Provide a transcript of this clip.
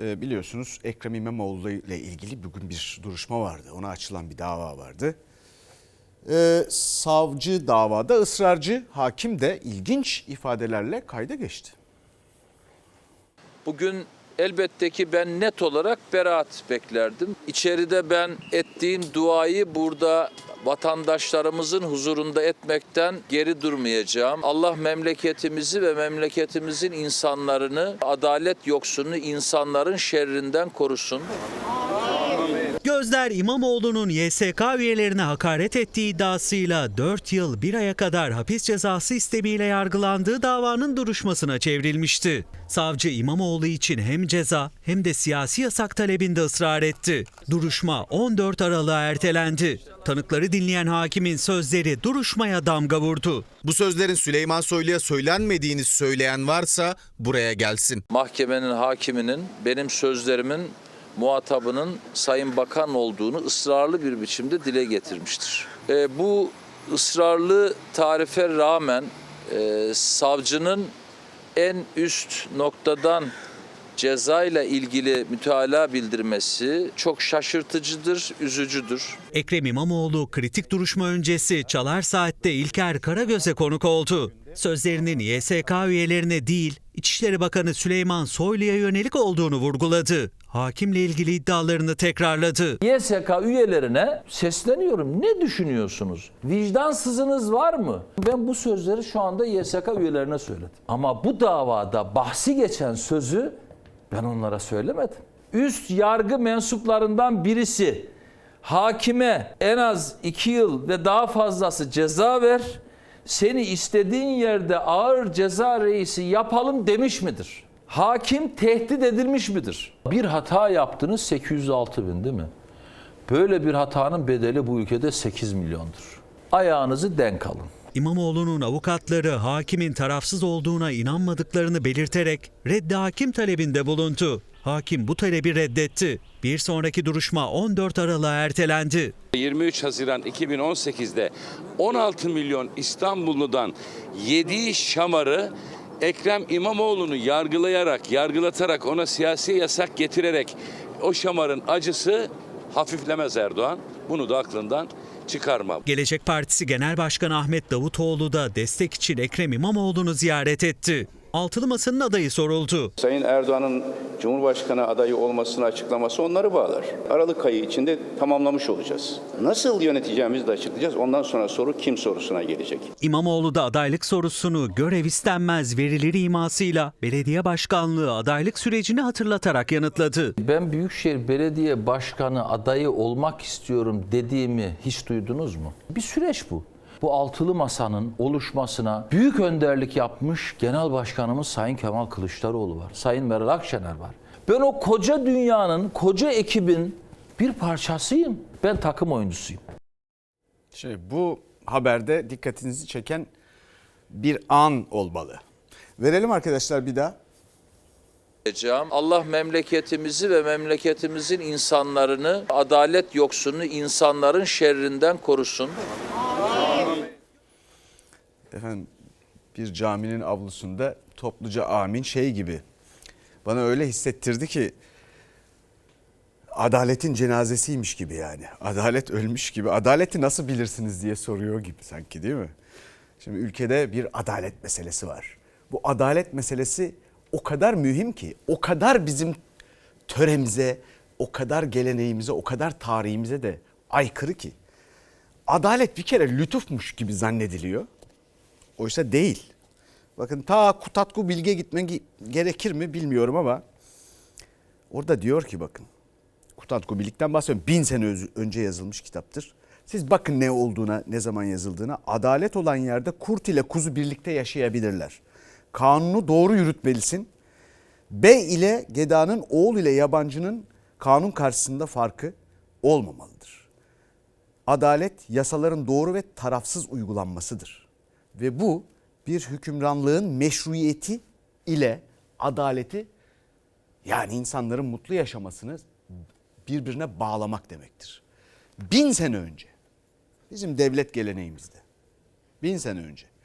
Ee, biliyorsunuz Ekrem İmamoğlu ile ilgili bugün bir duruşma vardı. Ona açılan bir dava vardı. Ee, savcı davada ısrarcı, hakim de ilginç ifadelerle kayda geçti. Bugün elbette ki ben net olarak beraat beklerdim. İçeride ben ettiğim duayı burada vatandaşlarımızın huzurunda etmekten geri durmayacağım. Allah memleketimizi ve memleketimizin insanlarını, adalet yoksunu insanların şerrinden korusun. Gözler İmamoğlu'nun YSK üyelerine hakaret ettiği iddiasıyla 4 yıl 1 aya kadar hapis cezası istemiyle yargılandığı davanın duruşmasına çevrilmişti. Savcı İmamoğlu için hem ceza hem de siyasi yasak talebinde ısrar etti. Duruşma 14 Aralık'a ertelendi. Tanıkları dinleyen hakimin sözleri duruşmaya damga vurdu. Bu sözlerin Süleyman Soylu'ya söylenmediğini söyleyen varsa buraya gelsin. Mahkemenin hakiminin benim sözlerimin muhatabının Sayın Bakan olduğunu ısrarlı bir biçimde dile getirmiştir. E, bu ısrarlı tarife rağmen e, savcının en üst noktadan ceza ile ilgili mütalaa bildirmesi çok şaşırtıcıdır, üzücüdür. Ekrem İmamoğlu kritik duruşma öncesi Çalar Saat'te İlker Karagöz'e konuk oldu. Sözlerinin YSK üyelerine değil, İçişleri Bakanı Süleyman Soylu'ya yönelik olduğunu vurguladı. Hakimle ilgili iddialarını tekrarladı. YSK üyelerine sesleniyorum. Ne düşünüyorsunuz? Vicdansızınız var mı? Ben bu sözleri şu anda YSK üyelerine söyledim. Ama bu davada bahsi geçen sözü ben onlara söylemedim. Üst yargı mensuplarından birisi hakime en az iki yıl ve daha fazlası ceza ver, seni istediğin yerde ağır ceza reisi yapalım demiş midir? Hakim tehdit edilmiş midir? Bir hata yaptınız 806 bin değil mi? Böyle bir hatanın bedeli bu ülkede 8 milyondur. Ayağınızı denk alın. İmamoğlu'nun avukatları hakimin tarafsız olduğuna inanmadıklarını belirterek reddi hakim talebinde bulundu. Hakim bu talebi reddetti. Bir sonraki duruşma 14 Aralık'a ertelendi. 23 Haziran 2018'de 16 milyon İstanbulludan yediği şamarı Ekrem İmamoğlu'nu yargılayarak, yargılatarak ona siyasi yasak getirerek o şamarın acısı hafiflemez Erdoğan. Bunu da aklından çıkarma. Gelecek Partisi Genel Başkanı Ahmet Davutoğlu da destek için Ekrem İmamoğlu'nu ziyaret etti. Altılı Masa'nın adayı soruldu. Sayın Erdoğan'ın Cumhurbaşkanı adayı olmasını açıklaması onları bağlar. Aralık ayı içinde tamamlamış olacağız. Nasıl yöneteceğimizi de açıklayacağız. Ondan sonra soru kim sorusuna gelecek. İmamoğlu da adaylık sorusunu görev istenmez verilir imasıyla belediye başkanlığı adaylık sürecini hatırlatarak yanıtladı. Ben Büyükşehir Belediye Başkanı adayı olmak istiyorum dediğimi hiç duydunuz mu? Bir süreç bu. Bu altılı masanın oluşmasına büyük önderlik yapmış Genel Başkanımız Sayın Kemal Kılıçdaroğlu var. Sayın Meral Akşener var. Ben o koca dünyanın, koca ekibin bir parçasıyım. Ben takım oyuncusuyum. Şimdi bu haberde dikkatinizi çeken bir an olmalı. Verelim arkadaşlar bir daha. edeceğim. Allah memleketimizi ve memleketimizin insanlarını, adalet yoksunu insanların şerrinden korusun. Efendim bir caminin avlusunda topluca amin şey gibi. Bana öyle hissettirdi ki adaletin cenazesiymiş gibi yani. Adalet ölmüş gibi. Adaleti nasıl bilirsiniz diye soruyor gibi sanki değil mi? Şimdi ülkede bir adalet meselesi var. Bu adalet meselesi o kadar mühim ki, o kadar bizim töremize, o kadar geleneğimize, o kadar tarihimize de aykırı ki. Adalet bir kere lütufmuş gibi zannediliyor. Oysa değil. Bakın ta Kutatku Bilge gitmen gerekir mi bilmiyorum ama orada diyor ki bakın Kutatku Bilg'den bahsediyorum. Bin sene önce yazılmış kitaptır. Siz bakın ne olduğuna, ne zaman yazıldığına. Adalet olan yerde kurt ile kuzu birlikte yaşayabilirler. Kanunu doğru yürütmelisin. Bey ile gedanın, oğul ile yabancının kanun karşısında farkı olmamalıdır. Adalet yasaların doğru ve tarafsız uygulanmasıdır. Ve bu bir hükümranlığın meşruiyeti ile adaleti yani insanların mutlu yaşamasını birbirine bağlamak demektir. Bin sene önce bizim devlet geleneğimizde bin sene önce